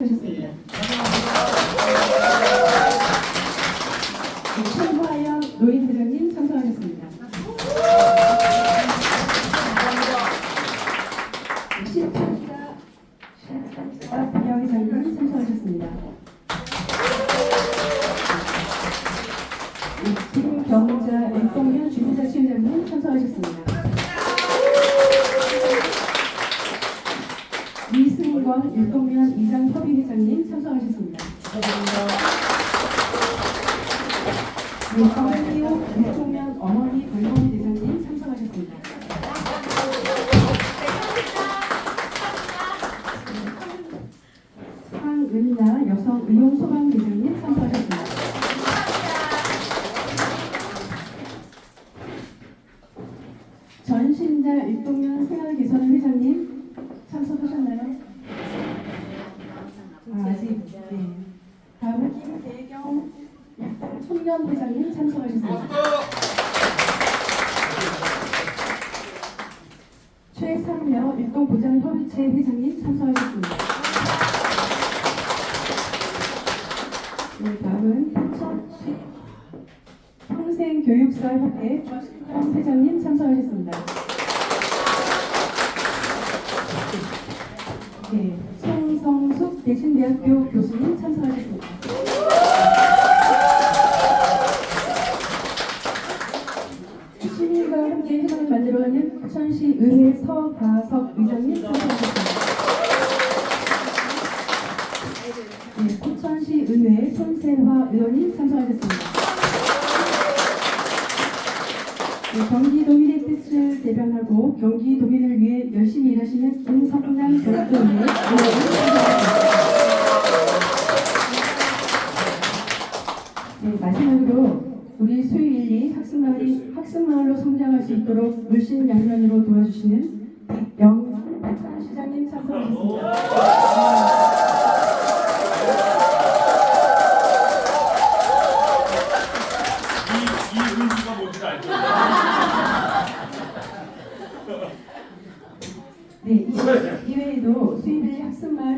하셨습니다. 네, 최화영 노인 회장님 참석하셨습니다. 신천자 신천자 부녀회장님 참석하셨습니다. 네, 김경자 엠뽕년 주민자치회장님 참석하셨습니다. 이승권 일동면 이장협의 회장님 참석하셨습니다. 네, 정미호 일동면 어머니 불멍 대장님 참석하셨습니다. 황은나 여성 의용 소방 대장님 참석하셨습니다. 전신자 일동면 생활 개선 회장님 아, 아직 네. 다음은 김대경 청년 회장님 참석하셨습니다. 최상여 일동보장협의체 회장님 참석하셨습니다. 네, 다음은 포천시 평생교육사협회 조승범 회장님 참석하셨습니다. 네, 송성숙 대신대학교 교수님 참석하셨습니다. 시민과 함께 희망을 만들어가는 포천시 의회 서가석 의장님 참석하셨습니다. 네, 포천시 의회 손세화 의원님 참석하셨습니다. 네, 경기도민의 뜻을 대변하고 경기도민을 위해 열심히 일하시는 의원님 참석하셨습니다. 네, 마지막으로 우리 수일리 학습마을이 학습마을로 성장할 수 있도록 물신양면으로 도와주시는 영 시장님 참석하셨습니다. 이, 이 의미가 뭔지 알죠? 네, 이외에도 수인들의 학습만